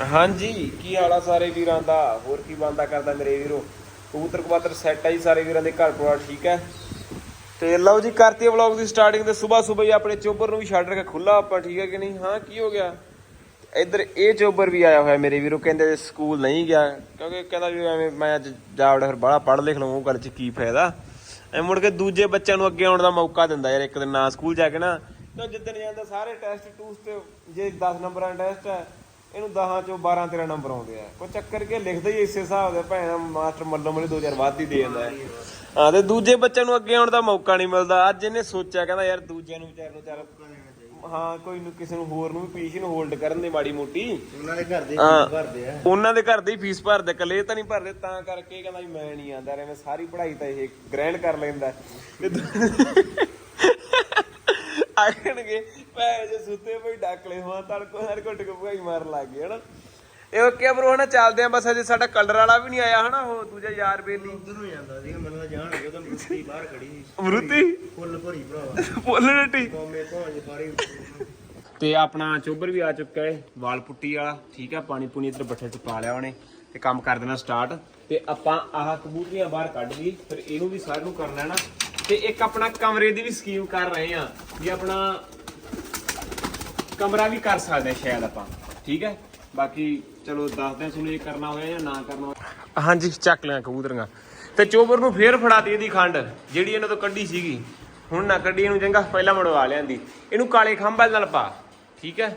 ਹਾਂਜੀ। ਕੀ ਹਾਲ ਆ ਸਾਰੇ ਵੀਰਾਂ ਦਾ? ਹੋਰ ਕੀ ਬੰਦਾ ਕਰਦਾ ਮੇਰੇ ਵੀਰੋ? ਕਬੂਤਰ ਕਬੂਤਰ ਸੈੱਟ ਆ ਜੀ ਸਾਰੇ ਵੀਰਾਂ ਦੇ ਘਰ ਪਰਿਵਾਰ, ਠੀਕ ਹੈ? ਤੇ ਲਓ ਜੀ ਕਰਤੀ ਵਲੌਗ ਦੀ ਸਟਾਰਟਿੰਗ ਤੇ ਸਵੇਰ ਸਵੇਰ ਹੀ ਆਪਣੇ ਚੋਬਰ ਨੂੰ ਵੀ ਛੱਡ ਰੱਖਿਆ। ਖੁੱਲਾ ਆਪਾਂ, ਠੀਕ ਹੈ ਕਿ ਨਹੀਂ? ਹਾਂ, ਕੀ ਹੋ ਗਿਆ? ਇੱਧਰ ਇਹ ਚੋਬਰ ਵੀ ਆਇਆ ਹੋਇਆ ਮੇਰੇ ਵੀਰੋ, ਕਹਿੰਦੇ ਸਕੂਲ ਨਹੀਂ ਗਿਆ। ਕਿਉਂਕਿ ਕਹਿੰਦਾ ਵੀ ਐਵੇਂ ਮੈਂ ਅੱਜ ਜਾਵੜਾ ਫਿਰ ਬਾਹਲਾ ਪੜ੍ਹ ਲਿਖ ਲਵਾਂ, ਉਹ ਗੱਲ 'ਚ ਕੀ ਫਾਇਦਾ? ਐ ਮੁੜ ਕੇ ਦੂਜੇ ਬੱਚਿਆਂ ਨੂੰ ਅੱਗੇ ਆਉਣ ਦਾ ਮੌਕਾ ਦਿੰਦਾ ਯਾਰ, ਇੱਕ ਦਿਨ ਨਾ ਸਕੂਲ ਜਾ ਕੇ ਨਾ। ਤਾਂ ਜਿੱਦਣ ਜਾਂਦਾ ਸਾਰੇ ਟੈਸਟ ਟੂਸਟ ਤੇ, ਜੇ 10 ਨੰਬਰਾਂ ਦਾ ਟੈਸਟ ਹੈ ਇਹਨੂੰ 10 ਚੋਂ 12 13 ਨੰਬਰ ਆਉਂਦੇ ਆ। ਕੋਈ ਚੱਕਰ ਕੇ ਲਿਖਦਾ ਹੀ ਇਸੇ ਹਿਸਾਬ ਦੇ ਭੈਣਾ ਮਾਸਟਰ ਮੱਲੋ ਮੱਲੀ 2000 ਵੱਧ ਹੀ ਦੇ ਜਾਂਦਾ ਹੈ। ਤੇ ਦੂਜੇ ਬੱਚਿਆਂ ਨੂੰ ਅੱਗੇ ਆਉਣ ਦਾ ਮੌਕਾ ਨਹੀਂ ਮਿਲਦਾ। ਅੱਜ ਇਹਨੇ ਸੋਚਿਆ ਕਹਿੰਦਾ ਯਾਰ ਦੂਜਿਆਂ ਨੂੰ ਵਿਚਾਰ ਨੂੰ ਚੱਲ ਹਾਂ ਕੋਈ ਨੂੰ ਕਿਸੇ ਨੂੰ ਹੋਰ ਨੂੰ ਵੀ ਪੋਜੀਸ਼ਨ ਹੋਲਡ ਕਰਨ ਦੀ ਮਾੜੀ ਮੋਟੀ। ਉਹਨਾਂ ਦੇ ਘਰ ਦੇ ਹਾਂ। ਭਰਦੇ ਆ। ਉਹਨਾਂ ਦੇ ਘਰ ਦੀ ਫੀਸ ਭਰਦੇ ਕੱਲੇ ਤਾਂ ਨਹੀਂ ਭਰਦੇ ਤਾਂ ਕਰਕੇ ਕਹਿੰਦਾ ਮੈਂ ਨਹੀਂ ਆਂਦਾ ਐਵੇਂ ਸਾਰੀ ਪੜ੍ਹਾਈ ਤਾਂ ਇਹ ਗ੍ਰਹਿਣ ਕਰ ਲੈਂਦਾ। ਆਖਣਗੇ ਭੈ ਜੇ ਸੁੱਤੇ ਪਈ ਡਾਕਲੇ ਹੋਆ ਤੜਕੋ ਹਰ ਘੁੱਟ ਕੇ ਭਗਾਈ ਮਾਰਨ ਲੱਗ ਗਏ ਹਨਾ। ਇਹ ਓਕੇ ਬਰੋ ਹਨਾ ਚੱਲਦੇ ਆ ਬਸ ਅਜੇ ਸਾਡਾ ਕਲਰ ਵਾਲਾ ਵੀ ਨਹੀਂ ਆਇਆ ਹਨਾ ਉਹ ਦੂਜਾ ਯਾਰ ਬੇਲੀ। ਉਧਰ ਨੂੰ ਜਾਂਦਾ ਸੀਗਾ ਮੈਨੂੰ ਤਾਂ ਜਾਣ ਲੱਗਿਆ ਤਾਂ ਬਾਹਰ ਖੜੀ ਸੀ। ਅਮਰੂਤੀ? ਫੁੱਲ ਭਰੀ ਭਰਾਵਾ। ਬੋਲਣਟੀ ਕੋਮੇ ਤੋਂ ਜੇ ਬਾਰੀ ਤੇ ਆਪਣਾ ਚੋਬਰ ਵੀ ਆ ਚੁੱਕਾ ਹੈ ਵਾਲ ਪੁੱਟੀ ਵਾਲਾ ਠੀਕ ਹੈ ਪਾਣੀ ਪੂਣੀ ਇੱਧਰ ਬੱਠੇ 'ਚ ਪਾ ਲਿਆ ਉਹਨੇ ਤੇ ਕੰਮ ਕਰ ਦੇਣਾ ਸਟਾਰਟ। ਤੇ ਆਪਾਂ ਆਹ ਕਬੂਤਰੀਆਂ ਬਾਹਰ ਕੱਢ ਲਈ ਫਿਰ ਇਹਨੂੰ ਵੀ ਸਾਰਿਆਂ ਨੂੰ ਕਰ ਲੈਣਾ। ਤੇ ਇੱਕ ਆਪਣਾ ਕਮਰੇ ਦੀ ਵੀ ਸਕੀਮ ਕਰ ਰਹੇ ਆ ਵੀ ਆਪਣਾ ਕਮਰਾ ਵੀ ਕਰ ਸਕਦੇ ਹਾਂ ਸ਼ਾਇਦ ਆਪਾਂ। ਠੀਕ ਹੈ? ਬਾਕੀ ਚਲੋ ਦੱਸਦੇ ਹਾਂ ਤੁਹਾਨੂੰ ਇਹ ਕਰਨਾ ਹੋਇਆ ਜਾਂ ਨਾ ਕਰਨਾ ਹੋਇਆ। ਹਾਂਜੀ ਚੱਕ ਲਿਆ ਕਬੂਤਰੀਆਂ। ਤੇ ਚੋਬਰ ਨੂੰ ਫੇਰ ਫੜਾਤੀ ਇਹਦੀ ਖੰਡ ਜਿਹੜੀ ਇਹਨਾਂ ਤੋਂ ਕੱਢੀ ਸੀਗੀ। ਹੁਣ ਨਾ ਕੱਢੀ ਇਹਨੂੰ ਚੰਗਾ ਪਹਿਲਾਂ ਮੜਵਾ ਲਿਆਂਦੀ। ਇਹਨੂੰ ਕਾਲੇ ਖੰਭਾਂ ਨਾਲ ਪਾ। ਠੀਕ ਹੈ?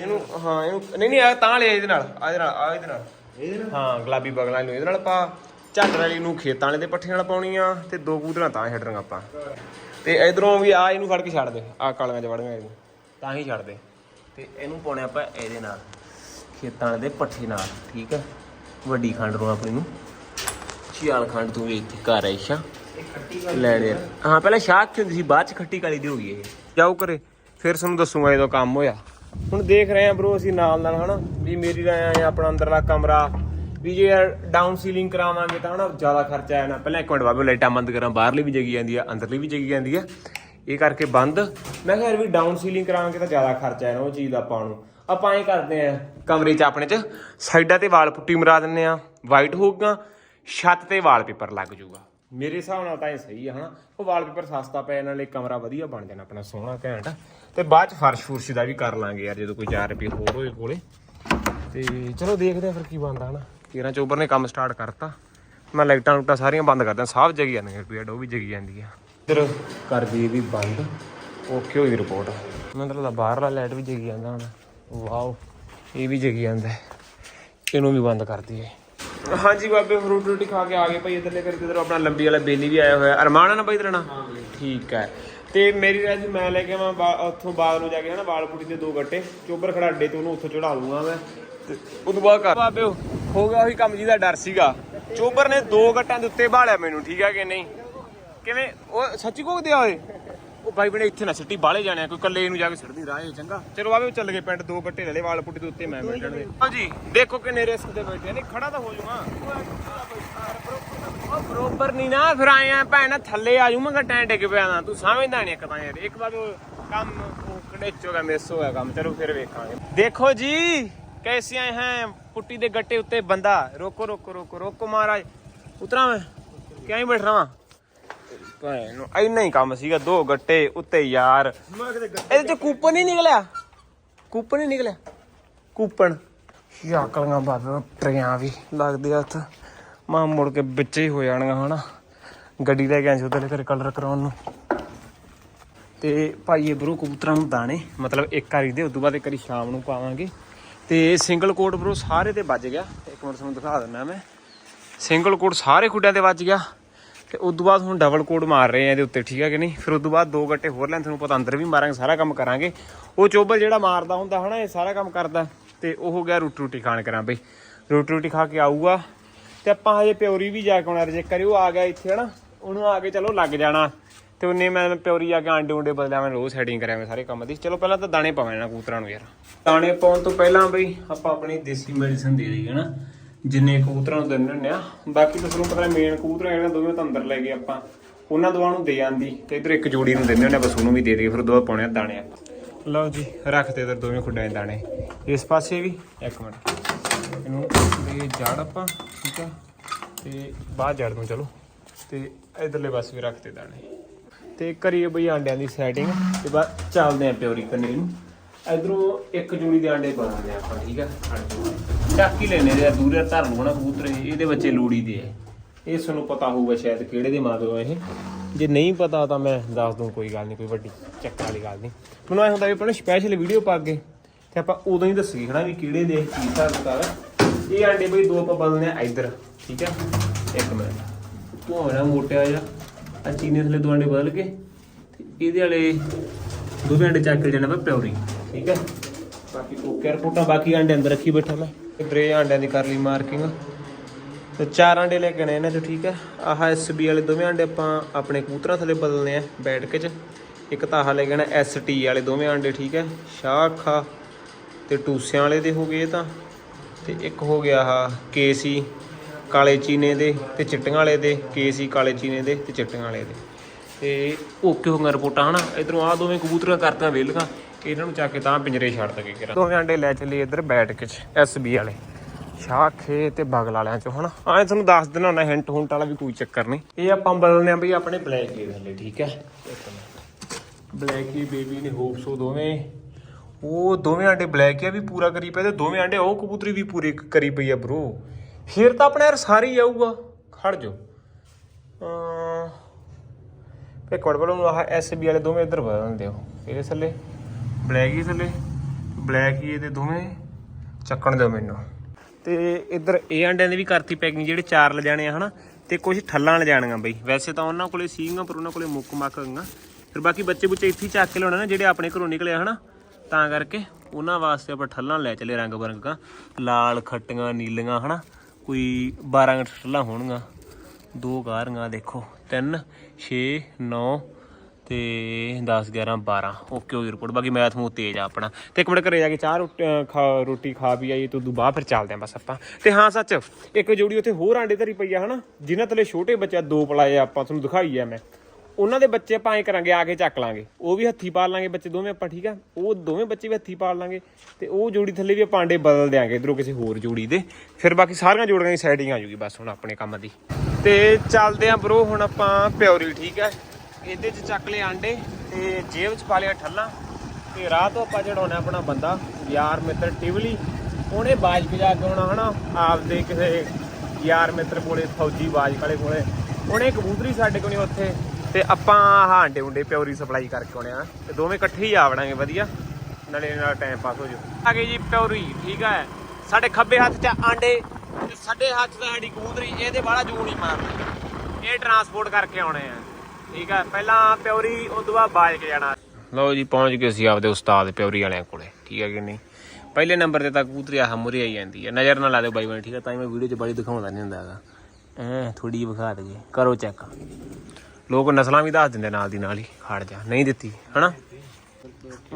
ਇਹਨੂੰ ਹਾਂ ਇਹਨੂੰ ਨਹੀਂ ਨਹੀਂ ਆ ਤਾਂ ਲਿਆ ਇਹਦੇ ਨਾਲ ਆ ਇਹਦੇ ਨਾਲ ਆ ਇਹਦੇ ਨਾਲ। ਇਹਦੇ ਨਾਲ? ਹਾਂ ਗੁਲਾਬੀ ਬਗਲਾਂ ਨੂੰ ਇਹਦੇ ਨਾਲ ਪਾ। ਝੱਟ ਵਾਲੀ ਨੂੰ ਖੇਤਾਂ ਵਾਲੇ ਦੇ ਪੱਠੇ ਨਾਲ ਪਾਉਣੀ ਆ ਤੇ ਦੋ ਕੂਦਰਾਂ ਤਾਂ ਛੱਡਣਗਾ ਆਪਾਂ। ਤੇ ਇਧਰੋਂ ਵੀ ਆ ਇਹਨੂੰ ਫੜ ਕੇ ਛੱਡ ਦੇ ਆ ਕਾਲੀਆਂ ਚ ਵੜੀਆਂ ਇਹਨੂੰ, ਤਾਂ ਹੀ ਛੱਡ ਦੇ। ਤੇ ਇਹਨੂੰ ਪਾਉਣੇ ਆਪਾਂ ਇਹਦੇ ਨਾਲ, ਖੇਤਾਂ ਵਾਲੇ ਦੇ ਪੱਠੇ ਨਾਲ, ਠੀਕ ਹੈ ਵੱਡੀ ਖੰਡ ਨੂੰ ਆਪਣੀ ਨੂੰ ਚਿਆਲ ਖੰਡ ਤੂੰ ਵੀ ਇੱਥੇ ਘਰ ਆਈ ਸ਼ਾ ਇਹ ਲੈ ਦੇ। ਹਾਂ, ਪਹਿਲਾਂ ਸ਼ਾਹ ਕੀ ਹੁੰਦੀ ਸੀ, ਬਾਅਦ ਚ ਖੱਟੀ ਕਾਲੀ ਦੀ ਹੋ ਗਈ ਇਹ। ਜਾਓ ਕਰੇ ਫਿਰ ਤੁਹਾਨੂੰ ਦੱਸੂਗਾ ਜਦੋਂ ਕੰਮ ਹੋਇਆ। ਹੁਣ ਦੇਖ ਰਹੇ ਆ ਬ్రో ਅਸੀਂ ਨਾਲ ਨਾਲ ਹਨਾ? ਵੀ ਮੇਰੀ ਰਾਏ ਆ ਆਪਣਾ ਅੰਦਰਲਾ ਕਮਰਾ ਵੀ ਜੇ ਡਾਊਨ ਸੀਲਿੰਗ ਕਰਾਵਾਂਗੇ ਤਾਂ ਹਨਾ ਜ਼ਿਆਦਾ ਖਰਚਾ ਆਣਾ ਪਹਿਲਾਂ ਇੱਕ ਮਿੰਟ ਬਾਬੇ, ਲਾਈਟਾਂ ਬੰਦ ਕਰਾਂ, ਬਾਹਰਲੀ ਵੀ ਜਗੀ ਜਾਂਦੀ ਆ, ਅੰਦਰਲੀ ਵੀ ਜਗੀ ਜਾਂਦੀ ਆ। ਇਹ ਕਰਕੇ ਬੰਦ। ਮੈਂ ਕਿਹਾ ਯਾਰ ਵੀ ਡਾਊਨ ਸੀਲਿੰਗ ਕਰਾਵਾਂਗੇ ਤਾਂ ਜ਼ਿਆਦਾ ਖਰਚਾ ਆਣਾ ਉਹ ਚੀਜ਼ ਦਾ ਆਪਾਂ ਨੂੰ। ਆਪਾਂ ਐਂ ਕਰਦੇ ਆ, ਕਮਰੇ 'ਚ ਆਪਣੇ 'ਚ, ਸਾਈਡਾਂ ਤੇ ਵਾਲ ਪੁੱਟੀ ਮਰਾ ਦਿੰਨੇ ਆ ਵਾਈਟ ਹੋਊਗਾ, ਛੱਤ ਤੇ ਵਾਲਪੇਪਰ ਲੱਗ ਜਾਊਗਾ। ਮੇਰੇ ਹਿਸਾਬ ਨਾਲ ਤਾਂ ਇਹ ਸਹੀ ਆ, ਹਨਾ? ਉਹ ਵਾਲਪੇਪਰ ਸਸਤਾ ਪੈ ਨਾਲੇ ਕਮਰਾ ਵਧੀਆ ਬਣ ਜਾਣਾ ਆਪਣਾ, ਸੋਹਣਾ ਘੈਂਟ। ਤੇ ਬਾਅਦ ਚ ਫਰਸ਼ ਫੁਰਸ਼ ਦਾ ਵੀ ਕਰ ਲਾਂਗੇ ਯਾਰ, ਜਦੋਂ ਕੋਈ 4 ਰੁਪਏ ਹੋਰ ਹੋਏ ਕੋਲੇ। ਤੇ ਚਲੋ ਦੇਖਦੇ ਆ ਫਿਰ ਕੀ ਬਣਦਾ, ਹਨਾ? ਕੀਰਾਂ ਚੋਬਰ ਨੇ ਕੰਮ ਸਟਾਰਟ ਕਰਤਾ। ਮੈਂ ਲਾਈਟਾਂ ਲੂਟਾਂ ਸਾਰੀਆਂ ਬੰਦ ਕਰਦਾ ਸਭ ਜਗੀ ਜਾਂਦੀਆਂ ਰੁਪਏ ਉਹ ਵੀ ਜਗੀ ਜਾਂਦੀ ਆ। ਇਧਰ ਕਰ ਦੀ ਵੀ ਬੰਦ ਓਕੇ ਹੋਈ ਰਿਪੋਰਟ ਮੈਨੂੰ ਲੱਗਦਾ ਬਾਹਰਲਾ ਲਾਈਟ ਵੀ ਜਗੀ ਜਾਂਦਾ ਹੁਣ। ਵਾਓ ਇਹ ਵੀ ਜਗੀ ਜਾਂਦਾ ਹੈ। ਇਹਨੂੰ ਵੀ ਬੰਦ ਕਰ ਦਈਏ। ਹਾਂਜੀ ਬਾਬੇ ਫਰੂਟ ਰੋਟੀ ਖਾ ਕੇ ਆ ਗਏ ਭਾਈ ਇਧਰਲੇ ਕਰਕੇ ਇਧਰ ਆਪਣਾ ਲੰਬੀ ਵਾਲਾ ਬੇਲੀ ਵੀ ਆਇਆ ਹੋਇਆ। ਅਰਮਾਨ ਨਾ ਭਾਈ ਤੇਰਾ ਨਾਂ? ਠੀਕ ਹੈ। ਤੇ ਮੇਰੀ ਰਾਜ ਮੈਂ ਲੈ ਕੇ ਆਵਾਂ ਬਾ- ਉੱਥੋਂ ਬਾਗ ਨੂੰ ਜਾ ਕੇ ਹਨਾ ਬਾਲਪੁਰੀ ਦੇ ਦੋ ਗੱਟੇ। ਚੋਬਰ ਖੜਾ ਅੱਡੇ ਤੇ ਉਹਨੂੰ ਉੱਥੋਂ ਚੜਾ ਲੂੰਗਾ ਮੈਂ। ਤੇ ਉਦੋਂ ਬਾਅਦ ਕਰ। ਬਾਬੇ, ਹੋ ਗਿਆ ਉਹੀ ਕੰਮ ਜਿਹਦਾ ਡਰ ਸੀਗਾ। ਚੋਬਰ ਨੇ ਦੋ ਗੱਟਾਂ ਦੇ ਉੱਤੇ ਬਾਲਿਆ ਮੈਨੂੰ, ਠੀਕ ਹੈ ਕਿ ਨਹੀਂ? ਕਿਵੇਂ? ਉਹ ਸੱਚੀ ਕੋਕ ਦਿਆ ਓਏ? ਉਹ ਬਾਈ ਬਣੇ ਇੱਥੇ ਨਾ ਸਿੱਟੀ ਬਾਲੇ ਜਾਣਿਆ ਕੋਈ ਕੱਲੇ ਨੂੰ ਜਾ ਕੇ ਸਿੱਟਦੀ ਰਾਹ ਚੰਗਾ। ਚਲੋ ਆਵੇ ਚੱਲ ਗਏ ਪਿੰਡ, ਦੋ ਗੱਟੇ ਲੈ ਲੈ ਵਾਲ ਪੁੱਟੀ ਦੇ ਉੱਤੇ ਮੈਂ ਬੈਠਣ ਦੇ ਹਾਂਜੀ, ਦੇਖੋ ਕਿੰਨੇ ਰਿਸਕ ਤੇ ਬੈਠੇ ਨਹੀਂ, ਖੜਾ ਤਾਂ ਹੋ ਜਾਊਗਾ। ਉਹ ਬਰੋਬਰ ਨਹੀਂ ਨਾ, ਫਿਰ ਆਏ ਆ ਭੈਣਾ, ਥੱਲੇ ਆ ਜੂ ਮੈਂ ਟੈਂ ਡਿੱਗ ਪਿਆ ਨਾ ਤੂੰ ਸਮਝਦਾ ਨਹੀਂ ਇੱਕ ਤਾਂ ਯਾਰ ਇੱਕ ਵਾਰ ਕੰਮ, ਉਹ ਕੜੇਚ ਮਿਸ ਹੋ ਗਿਆ ਕੰਮ, ਚਲੋ ਫਿਰ ਵੇਖਾਂਗੇ। ਦੇਖੋ ਜੀ ਕੈਸੇ ਆਏ ਹੈ? ਪੁੱਟੀ ਦੇ ਗੱਟੇ ਉੱਤੇ ਬੰਦਾ। ਰੋਕੋ ਰੋਕੋ ਰੋਕੋ ਰੋਕੋ ਮਹਾਰਾਜ। ਉਤਰਾ ਮੈਂ। ਕਿਉਂ ਹੀ ਬੈਠ ਰਹਾ? ਭੈਣ ਨੂੰ ਇੰਨਾ ਹੀ ਕੰਮ ਸੀਗਾ। ਦੋ ਗੱਟੇ ਉੱਤੇ ਯਾਰ। ਇਹਦੇ ਚ ਕੂਪਨ ਹੀ ਨਿਕਲਿਆ। ਕੂਪਨ ਹੀ ਨਿਕਲਿਆ। ਕੂਪਨ। ਯਾ ਕਲੀਆਂ ਬਾਬੇ ਟਰੀਆਂ ਵੀ ਲੱਗਦੇ ਹੱਥ। ਮਾਂ ਮੁੜ ਕੇ ਵਿੱਚ ਹੀ ਹੋ ਜਾਣਗਾ ਹਨਾ। ਗੱਡੀ ਲੈ ਕੇ ਆਏ ਸੀ ਉਹਦੇ ਘਰੇ ਕਲਰ ਕਰਾਉਣ ਨੂੰ। ਤੇ ਭਾਈਏ ਬਰੋ ਕਬੂਤਰਾਂ ਨੂੰ ਦਾਣੇ। ਮਤਲਬ ਇੱਕ ਵਾਰੀ ਦੇ, ਉਦੋਂ ਬਾਅਦ ਇੱਕ ਵਾਰੀ ਸ਼ਾਮ ਨੂੰ ਪਾਵਾਂਗੇ। ਤੇ ਸਿੰਗਲ ਕੋਟ ਬਰੋ ਸਾਰੇ ਤੇ ਵੱਜ ਗਿਆ। ਇੱਕ ਮਿੰਟ ਤੁਹਾਨੂੰ ਦਿਖਾ ਦਿੰਦਾ ਮੈਂ। ਸਿੰਗਲ ਕੋਟ ਸਾਰੇ ਖੁੱਡਿਆਂ ਤੇ ਵੱਜ ਗਿਆ। ਤੇ ਉਸ ਤੋਂ ਬਾਅਦ ਹੁਣ ਡਬਲ ਕੋਡ ਮਾਰ ਰਹੇ ਆ ਇਹਦੇ ਉੱਤੇ, ਠੀਕ ਹੈ ਕਿ ਨਹੀਂ? ਫਿਰ ਉਸ ਤੋਂ ਬਾਅਦ ਦੋ ਗੱਟੇ ਹੋਰ ਲੈਣ, ਤੁਹਾਨੂੰ ਪਤਾ ਅੰਦਰ ਵੀ ਮਾਰਾਂਗੇ, ਸਾਰਾ ਕੰਮ ਕਰਾਂਗੇ। ਉਹ ਚੋਬਲ ਜਿਹੜਾ ਮਾਰਦਾ ਹੁੰਦਾ ਹਨਾ, ਇਹ ਸਾਰਾ ਕੰਮ ਕਰਦਾ। ਤੇ ਉਹ ਹੋ ਗਿਆ ਰੋਟੀ ਰੋਟੀ ਖਾਣ ਕਰਾਂ ਬਈ। ਰੋਟੀ ਰੋਟੀ ਖਾ ਕੇ ਆਊਗਾ। ਤੇ ਆਪਾਂ ਹਜੇ ਪਿਓਰੀ ਵੀ ਜਾ ਕੇ ਆਉਣਾ, ਜੇ ਕਰੀ ਉਹ ਆ ਗਿਆ ਇੱਥੇ ਹਨਾ। ਉਹਨੂੰ ਆ ਕੇ ਚਲੋ ਲੱਗ ਜਾਣਾ। ਤੇ ਉਹਨੇ ਮੈਂ ਪਿਓਰੀ ਆ ਕੇ ਆਂਡੇ ਉਂਡੇ ਬਦਲਿਆ, ਮੈਂ ਰੋਜ਼ ਸੈਟਿੰਗ ਕਰਿਆ ਮੈਂ ਸਾਰੇ ਕੰਮ ਦੀ। ਚਲੋ ਪਹਿਲਾਂ ਤਾਂ ਦਾਣੇ ਪਾਵਾਂ ਇਹਨਾਂ ਕਬੂਤਰਾਂ ਨੂੰ ਯਾਰ। ਦਾਣੇ ਪਾਉਣ ਤੋਂ ਪਹਿਲਾਂ ਬਈ ਆਪਾਂ ਆਪਣੀ ਦੇਸੀ ਮੈਡੀਸਨ ਦੇ ਦਈਏ ਨਾ, ਜਿੰਨੇ ਕਬੂਤਰਾਂ ਨੂੰ ਦਿੰਦੇ ਹੁੰਦੇ ਆ। ਬਾਕੀ ਤਾਂ ਤੁਹਾਨੂੰ ਪਤਾ ਮੇਨ ਕਬੂਤਰ ਜਿਹੜਾ ਦੋਵੇਂ ਤਾਂ ਅੰਦਰ ਲੈ ਗਏ ਆਪਾਂ। ਉਹਨਾਂ ਦੋਵਾਂ ਨੂੰ ਦੇ ਜਾਂਦੀ ਤੇ ਇਧਰ ਇੱਕ ਜੋੜੀ ਨੂੰ ਦਿੰਦੇ ਹੁੰਦੇ ਆ, ਬਸ ਉਹਨੂੰ ਵੀ ਦੇ ਦੇਈਏ, ਫਿਰ ਦੋ ਪਾਉਣੇ ਆ ਦਾਣੇ ਆਪਾਂ। ਲਓ ਜੀ ਰੱਖਦੇ ਇਧਰ ਦੋਵੇਂ ਖੁੱਡਾਂ ਦੇ ਦਾਣੇ। ਇਸ ਪਾਸੇ ਵੀ, ਇੱਕ ਮਿੰਟ। ਇਹਨੂੰ ਦੇ ਜੜ ਆਪਾਂ, ਠੀਕ ਆ? ਤੇ ਬਾਹਰ ਜੜ ਨੂੰ ਚਲੋ। ਤੇ ਇਧਰਲੇ ਪਾਸੇ ਵੀ ਰੱਖਦੇ ਦਾਣੇ। ਤੇ ਕਰੀਏ ਬਈ ਆਂਡਿਆਂ ਦੀ ਸੈਟਿੰਗ ਤੇ ਬਾਅਦ ਚੱਲਦੇ ਆਂ ਪਿਓਰੀ ਕਰਨੇ ਨੂੰ। ਇਧਰੋਂ ਇੱਕ ਜੋੜੀ ਦੇ ਆਂਡੇ ਬਣਾਉਂਦੇ ਆ ਆਪਾਂ, ਠੀਕ ਆ? ਚੱਕ ਹੀ ਲੈਨੇ ਦੇ ਦੂਰੇ ਧਰ ਲੂ ਨਾ ਕਬੂਤਰ ਇਹਦੇ ਬੱਚੇ ਲੋੜੀ ਦੇ ਆ। ਇਹ ਸਾਨੂੰ ਪਤਾ ਹੋਊਗਾ ਸ਼ਾਇਦ ਕਿਹੜੇ ਦੇ ਮਾਦੋ ਇਹ। ਜੇ ਨਹੀਂ ਪਤਾ ਤਾਂ ਮੈਂ ਦੱਸ ਦੂੰ, ਕੋਈ ਗੱਲ ਨਹੀਂ, ਕੋਈ ਵੱਡੀ ਚੱਕਰ ਵਾਲੀ ਗੱਲ ਨਹੀਂ। ਮੈਨੂੰ ਐ ਹੁੰਦਾ ਵੀ ਪਹਿਲਾਂ ਸਪੈਸ਼ਲ ਵੀਡੀਓ ਪਾ ਕੇ ਤੇ ਆਪਾਂ ਉਦੋਂ ਹੀ ਦੱਸੀ ਹਨਾ ਵੀ ਕਿਹੜੇ ਦੇ ਕੀ ਹਿਸਾਬ ਕਿਤਾਬ ਇਹ ਆਂਡੇ ਬਈ ਦੋ ਆਪਾਂ ਬਦਲਨੇ ਆ ਇੱਧਰ, ਠੀਕ ਹੈ ਇੱਕ ਮਿੰਟ। ਤੂੰ ਹੋਣਾ ਮੋਟਿਆ ਜਿਹਾ। ਆ ਚੀਨੇ ਥੱਲੇ ਦੋ ਆਂਡੇ ਬਦਲ ਕੇ ਤੇ ਇਹਦੇ ਵਾਲੇ ਦੋਵੇਂ ਆਂਡੇ ਚੱਕ ਕੇ ਜਾਣਾ ਵਾ ਪਿਉਰੀ ਠੀਕ ਹੈ? ਬਾਕੀ ਓਕੇ ਰਿਪੋਰਟਾਂ ਬਾਕੀ ਆਂਡੇ ਅੰਦਰ ਰੱਖੀ ਬੈਠਾ ਮੈਂ। ਇਧਰੇ ਆਂਡਿਆਂ ਦੀ ਕਰ ਲਈ ਮਾਰਕਿੰਗ। ਤੇ ਚਾਰ ਆਂਡੇ ਲੈ ਕੇ ਆਣੇ ਇਹਨਾਂ ਚੋਂ, ਠੀਕ ਹੈ? ਆਹ ਐਸਬੀ ਵਾਲੇ ਦੋਵੇਂ ਆਂਡੇ ਆਪਾਂ ਆਪਣੇ ਕਬੂਤਰਾਂ ਥੱਲੇ ਬਦਲਨੇ ਆ ਬੈਠ ਕੇ ਚ। ਇੱਕ ਤਾਂ ਆਹ ਲੈ ਕੇ ਆਣਾ ਐਸਟੀ ਵਾਲੇ ਦੋਵੇਂ ਆਂਡੇ ਠੀਕ ਹੈ? ਸ਼ਾਖਾ ਤੇ ਟੂਸਿਆਂ ਵਾਲੇ ਦੇ ਹੋ ਗਏ ਤਾਂ। ਤੇ ਇੱਕ ਹੋ ਗਿਆ ਆਹ ਕੇਸੀ। ਕਾਲੇ ਚੀਨੇ ਦੇ ਤੇ ਚਿੱਟੀਆਂ ਵਾਲੇ ਦੇ ਕੇਸੀ ਕਾਲੇ ਚੀਨੇ ਦੇ ਤੇ ਚਿੱਟੀਆਂ ਵਾਲੇ ਦੇ। ਤੇ ਓਕੇ ਹੋ ਗਈਆਂ ਰਿਪੋਰਟਾਂ ਹਨਾ? ਇਧਰੋਂ ਆ ਦੋਵੇਂ ਕਬੂਤਰਾਂ ਕਰਤੀਆਂ ਵੇਲਗਾ ਇਹਨਾਂ ਨੂੰ ਚੱਕ ਕੇ ਤਾਂ ਪਿੰਜਰੇ ਛੱਡ ਦਗੇ ਕਿਰਾ ਦੋਵੇਂ ਆਂਡੇ ਲੈ ਚੱਲੇ ਇੱਧਰ ਬੈਠ ਕੇ ਐਸਬੀ ਵਾਲੇ। ਸ਼ਾਖੇ ਤੇ ਬਗਲ ਵਾਲਿਆਂ ਚੋਂ ਹਨਾ। ਆਏ ਤੁਹਾਨੂੰ ਦੱਸ ਦੇਣਾ ਹੁੰਦਾ ਹਿੰਟ ਹੁੰਟ ਵਾਲਾ ਵੀ ਕੋਈ ਚੱਕਰ ਨਹੀਂ। ਇਹ ਆਪਾਂ ਬਦਲਨੇ ਆ ਬਈ ਆਪਣੇ ਬਲੈਕ ਦੇ ਥੱਲੇ ਠੀਕ ਹੈ? ਬਲੈਕ ਹੀ ਬੇਬੀ ਨੇ ਹੋਪਸੋ ਦੋਵੇਂ। ਉਹ ਦੋਵੇਂ ਆਂਡੇ ਬਲੈਕ ਆ ਵੀ ਪੂਰਾ ਕਰੀ ਪਏ ਤੇ ਦੋਵੇਂ ਆਂਡੇ ਉਹ ਕਬੂਤਰੀ ਵੀ ਪੂਰੀ ਕਰੀ ਪਈ ਆ ਬ్రో ਫਿਰ ਤਾਂ ਆਪਣੇ ਯਾਰ ਸਾਰੇ ਹੀ ਆਊਗਾ। ਖੜ ਜੋ ਅ ਇੱਕ ਵਾਰ ਬਲੋ ਆਹ ਐਸਬੀ ਵਾਲੇ ਦੋਵੇਂ ਇੱਧਰ ਬਦਲ ਦਿਓ ਇਹਦੇ ਥੱਲੇ ਬਲੈਕ ਹੀ ਥੱਲੇ ਬਲੈਕ ਹੀ ਇਹਦੇ ਦੋਵੇਂ, ਚੱਕਣ ਦਿਓ ਮੈਨੂੰ। ਤੇ ਇੱਧਰ ਇਹ ਆਂਡਿਆਂ ਦੀ ਵੀ ਕਰਤੀ ਪੈਕਿੰਗ ਜਿਹੜੇ ਚਾਰ ਲਿਜਾਣੇ ਆ, ਹਨਾ? ਤੇ ਕੁਝ ਠੱਲਾਂ ਲਿਜਾਣੀਆਂ ਬਈ। ਵੈਸੇ ਤਾਂ ਉਹਨਾਂ ਕੋਲੇ ਸੀਗੀਆਂ, ਪਰ ਉਹਨਾਂ ਕੋਲੇ ਮੁੱਕ ਮੱਕ ਗਈਆਂ। ਫਿਰ ਬਾਕੀ ਬੱਚੇ ਬੁੱਚੇ ਇੱਥੇ ਹੀ ਚੱਕ ਕੇ ਲਿਆਉਣੇ ਨਾ, ਜਿਹੜੇ ਆਪਣੇ ਘਰੋਂ ਨਿਕਲੇ ਆ, ਹਨਾ? ਤਾਂ ਕਰਕੇ ਉਹਨਾਂ ਵਾਸਤੇ ਆਪਾਂ ਠੱਲਾਂ ਲੈ ਚਲੇ ਰੰਗ ਬਰੰਗਾਂ। ਲਾਲ ਖੱਟੀਆਂ, ਨੀਲੀਆਂ, ਹਨਾ? ਕੋਈ 12 ਠੱਲਾਂ ਹੋਣਗੀਆਂ, ਦੋ ਗਾਰੀਆਂ ਦੇਖੋ 3 6 9 ਤੇ 10 11 12 ਓਕੇ ਹੋ ਗਈ ਰਿਪੋਰਟ ਬਾਕੀ ਮੈਥ ਮੂਥ ਤੇਜ਼ ਆ ਆਪਣਾ। ਤੇ ਇੱਕ ਮਿੰਟ ਘਰੇ ਜਾ ਕੇ ਚਾਹ ਰੋਟੀ ਖਾ ਰੋਟੀ ਖਾ ਵੀ ਆਈਏ ਤੋਂ ਬਾਅਦ ਫਿਰ ਚੱਲਦੇ ਆਂ ਬਸ ਆਪਾਂ। ਤੇ ਹਾਂ, ਸੱਚ, ਇੱਕ ਜੋੜੀ ਉੱਥੇ ਹੋਰ ਆਂਡੇ ਧਰੀ ਪਈ ਆ, ਹਨਾ? ਜਿਨ੍ਹਾਂ ਥੱਲੇ ਛੋਟੇ ਬੱਚੇ ਦੋ ਪਲਾਏ ਆਪਾਂ ਤੁਹਾਨੂੰ ਦਿਖਾਈ ਆ ਮੈਂ। ਉਹਨਾਂ ਦੇ ਬੱਚੇ ਆਪਾਂ ਐ ਕਰਾਂਗੇ, ਆ ਕੇ ਚੱਕ ਲਾਂਗੇ। ਉਹ ਵੀ ਹੱਥੀ ਪਾਲ ਲਾਂਗੇ ਬੱਚੇ ਦੋਵੇਂ ਆਪਾਂ, ਠੀਕ ਆ? ਉਹ ਦੋਵੇਂ ਬੱਚੇ ਵੀ ਹੱਥੀ ਪਾਲ ਲਾਂਗੇ ਤੇ ਉਹ ਜੋੜੀ ਥੱਲੇ ਵੀ ਆਪਾਂ ਆਂਡੇ ਬਦਲ ਦਿਆਂਗੇ, ਇਧਰੋਂ ਕਿਸੇ ਹੋਰ ਜੋੜੀ ਦੇ। ਫਿਰ ਬਾਕੀ ਸਾਰੀਆਂ ਜੋੜੀਆਂ ਦੀ ਸੈਟਿੰਗ ਆ ਜੂਗੀ ਬਸ ਹੁਣ ਆਪਣੇ ਕੰਮ ਦੀ। ਤੇ ਚੱਲਦੇ ਆਂ ਬ్రో ਹੁਣ ਆਪਾਂ ਪਿਓਰੀ, ਠੀਕ ਹੈ ਇਹਦੇ ਚ ਚੱਕ ਲਏ ਆਂਡੇ ਤੇ ਜੇਬ ਚ ਪਾ ਲਿਆ ਠੱਲਾਂ। ਤੇ ਰਾਹ ਤੋਂ ਆਪਾਂ ਚੜਾਉਣਾ ਆਪਣਾ ਬੰਦਾ, ਯਾਰ ਮਿੱਤਰ ਟਿਵਲੀ। ਉਹਨੇ ਬਾਜ ਵਜਾ ਕੇ ਆਉਣਾ, ਹਨਾ? ਆਪਦੇ ਕਿਸੇ ਯਾਰ ਮਿੱਤਰ ਕੋਲੇ, ਫੌਜੀ ਬਾਜ ਵਾਲੇ ਕੋਲੇ। ਉਹਨੇ ਕਬੂਤਰੀ ਸਾਡੇ ਕੋਲ ਨਹੀਂ ਉੱਥੇ। ਤੇ ਆਪਾਂ ਆਹ ਆਂਡੇ ਉਂਡੇ ਪਿਓਰੀ ਸਪਲਾਈ ਕਰਕੇ ਆਉਣੇ ਆ। ਤੇ ਦੋਵੇਂ ਇਕੱਠੇ ਹੀ ਆਵਣਾਂਗੇ ਵਧੀਆ। ਨਾਲੇ ਨਾਲ ਟਾਈਮ ਪਾਸ ਹੋ ਜਾਊ। ਆ ਗਈ ਜੀ ਪਿਓਰੀ, ਠੀਕ ਹੈ ਸਾਡੇ ਖੱਬੇ ਹੱਥ 'ਚ ਆਂਡੇ ਤੇ ਸਾਡੇ ਹੱਥ 'ਚ ਸਾਡੀ ਕਬੂਤਰੀ, ਇਹਦੇ ਬਾਹਲਾ ਜੂ ਨਹੀਂ ਮਾਰਦੀ ਇਹ ਟਰਾਂਸਪੋਰਟ ਕਰਕੇ ਆਉਣੇ ਆ। ਠੀਕ ਹੈ ਪਹਿਲਾਂ ਪਿਓਰੀ ਉਸ ਤੋਂ ਬਾਅਦ ਬਾਜ ਕੇ ਜਾਣਾ। ਲਓ ਜੀ, ਪਹੁੰਚ ਗਏ ਸੀ ਆਪਦੇ ਉਸਤਾਦ ਪਿਓਰੀ ਵਾਲਿਆਂ ਕੋਲੇ। ਠੀਕ ਹੈ ਕਿ ਨਹੀਂ? ਪਹਿਲੇ ਨੰਬਰ ਤੇ ਤਾਂ ਕੂਤਰੀ ਆਹ ਮੁਰੇ ਆਈ ਜਾਂਦੀ ਹੈ ਨਜ਼ਰ ਨਾ ਲਾ ਦਿਓ ਬਾਈ ਬਣ, ਠੀਕ ਹੈ ਤਾਂ ਹੀ ਮੈਂ ਵੀਡੀਓ 'ਚ ਬੜੀ ਦਿਖਾਉਂਦਾ ਨਹੀਂ ਹੁੰਦਾ ਹੈਗਾ। ਐ ਥੋੜੀ ਜਿਹੀ ਵਿਖਾ ਦਈਏ। ਕਰੋ ਚੈੱਕ ਲੋਕ ਨਸਲਾਂ ਵੀ ਦੱਸ ਦਿੰਦੇ ਨਾਲ ਦੀ ਨਾਲ ਹੀ, ਖੜ ਜਾ, ਨਹੀਂ ਦਿੱਤੀ, ਹਨਾ?